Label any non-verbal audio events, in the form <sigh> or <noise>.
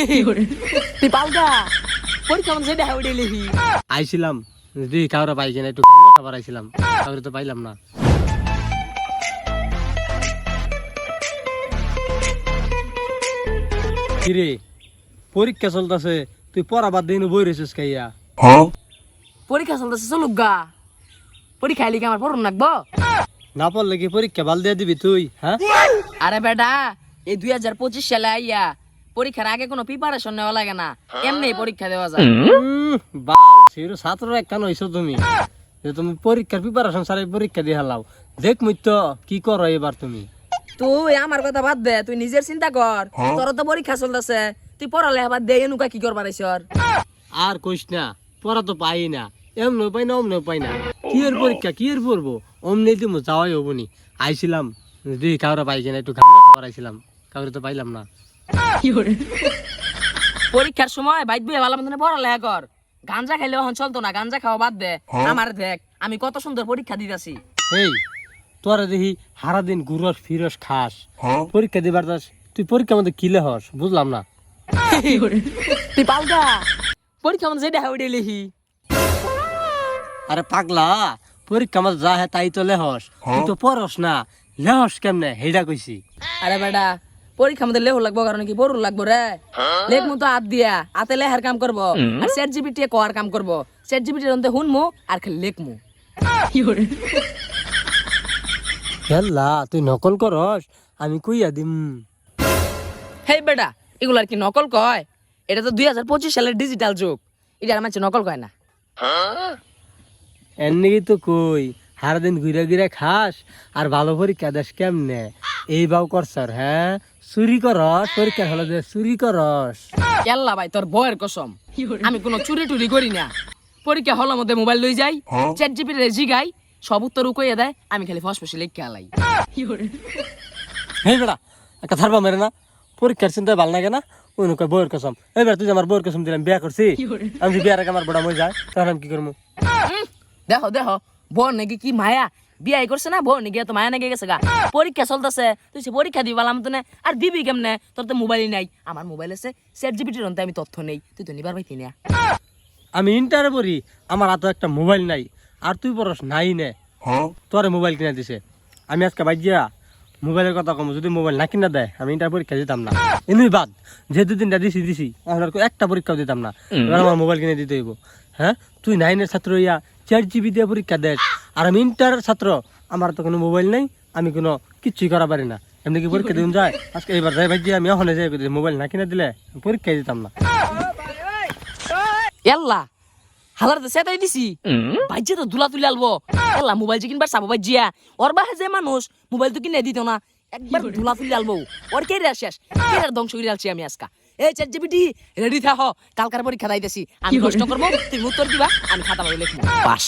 <laughs> তুই পালগা পরীক্ষা মনে সেটা হাউডে লিখি আইছিলাম যদি কাউরে পাই কিনা একটু খাবার খাবার আইছিলাম কাউরে তো পাইলাম না। কিরে পরীক্ষা চলতেছে তুই পড়া বাদ দিন বই রয়েছিস খাইয়া পরীক্ষা চলতেছে চলুক গা। পরীক্ষা লিখে আমার পড়ুন রাখব না পড়লে কি পরীক্ষা বাল দিয়ে দিবি তুই হ্যাঁ? আরে বেটা এই দুই হাজার পঁচিশ সালে আইয়া পরীক্ষার আগে কোনো প্রিপারেশন নেওয়া লাগে না। এমনি পরীক্ষা দেওয়া যায়। বাল সেরো ছাত্র একখান হইছো তুমি। যে তুমি পরীক্ষার প্রিপারেশন সারাই পরীক্ষা দিয়ে হালাও। দেখ মুই তো কি করো এবার তুমি। তুই আমার কথা বাদ দে তুই নিজের চিন্তা কর। তোর তো পরীক্ষা চলতেছে। তুই পড়ালে বাদ দে এনুকা কি করবার আইসর আর কইস না পড়া তো পাই না। এমন পাই না অমন পাই না। কি এর পরীক্ষা কি এর পড়ব? অমনি দিমু যাওয়াই হব নি। আইছিলাম যদি কাউরে পাই কিনা একটু খাবার খাবার আইছিলাম। কাউরে তো পাইলাম না। পরীক্ষার সময় বাইক বইয়ে ভালো মতন পড়ালেখা কর। গাঞ্জা খাইলে এখন চলতো না গাঞ্জা খাওয়া বাদ দে। আমার দেখ আমি কত সুন্দর পরীক্ষা দিতেছি। এই তোরা দেখি হারা দিন ঘুরস ফিরস খাস। পরীক্ষা দিবার দাস তুই পরীক্ষা মধ্যে কিলে হস বুঝলাম না। তুই পালগা পরীক্ষা মনে যেটা হাউডে লিখি। আরে পাগলা পরীক্ষা মধ্যে যা হ্যাঁ তাই তো লেহস তুই তো পড়স না। লেহস কেমনে? হেডা কইছি। আরে বেটা পরীক্ষা মধ্যে লেহু লাগবো কারণ কি পড়ুর লাগবো রে। লেখ মতো হাত দিয়া হাতে লেহার কাম করব। আর সেট জিবিটি কোয়ার কাম করব। সেট জিবিটি হুনমু আর খালি লেখমু। খেললা তুই নকল করস? আমি কইয়া দিম। হেই বেটা এগুলো আর কি নকল কয়? এটা তো দুই হাজার পঁচিশ সালের ডিজিটাল যুগ। এটা আর মানুষ নকল কয় না। এমনি তো কই হার দিন ঘুরে ঘুরে খাস আর ভালো পরীক্ষা দেশ কেমনে? এই বাউ করছর হ্যাঁ? চুরি করস পরীক্ষা হলে যে চুরি করস? আল্লাহ ভাই তোর বয়ের কসম। আমি কোনো চুরি টুরি করি না। পরীক্ষা হলের মধ্যে মোবাইল লই যাই চ্যাট জিপিটি জিগাই সব উত্তর উকইয়া দেয় আমি খালি ফস ফসে লিখে আলাই। হেই বেড়া একটা থারবা মেরে না পরীক্ষার চিন্তা ভালো লাগে না ওই নৌকা বইয়ের কসম। এবার তুই যে আমার বইয়ের কসম দিলাম বিয়া করছি আমি যদি বিয়ার আগে আমার বড় মই যায় তখন আমি কি করব দেখো দেখো বোন নাকি কি মায়া বিয়াই করছে না বোন নাকি তো মায়া নাকি গেছে গা। পরীক্ষা চলতেছে তুই সে পরীক্ষা দিবি বললাম তো না আর দিবি কেমনে? তোর তো মোবাইলই নাই। আমার মোবাইল আছে চ্যাট জিপিটির অন্তে আমি তথ্য নেই। তুই তো নিবার পাইতি না। আমি ইন্টারে পড়ি আমার হাতে একটা মোবাইল নাই। আর তুই পড়স নাই নে। তোরে মোবাইল কিনে দিছে। আমি আজকে বাইজিয়া মোবাইলের কথা কম যদি মোবাইল না কিনা দেয় আমি ইন্টার পরীক্ষা দিতাম না। এমনি বাদ যে দু তিনটা দিছি দিছি। আর একটা পরীক্ষাও দিতাম না। এবার আমার মোবাইল কিনে দিতে হইব। হ্যাঁ? তুই নাইনের ছাত্র ইয়া চার জিবি দিয়ে পরীক্ষা দেস আর আমি ইন্টারের ছাত্র আমার তো কোনো মোবাইল নেই আমি কোনো কিচ্ছুই করা পারি না। এমনি কি পরীক্ষা দিন যায়? আজকে এবার যাই ভাই আমি ওখানে যাই মোবাইল না কিনে দিলে পরীক্ষা দিতাম না। এল্লা হালার তো সেটাই দিছি। বাইজে তো দুলা তুলে আলবো। এল্লা মোবাইল যে কিনবার চাবো বাইজিয়া ওর বাহে যে মানুষ মোবাইল তো কিনে দিত না। একবার দুলা তুলে আলবো। ওর কে শেষ। কে ধ্বংস করে আলছি আমি আজকা। এই চ্যাট জিপিটি রেডি থাকো কালকার পরীক্ষা দাইতেছি আমি প্রশ্ন করব তুমি উত্তর দিবা আমি খাতা বই লিখব। বাস।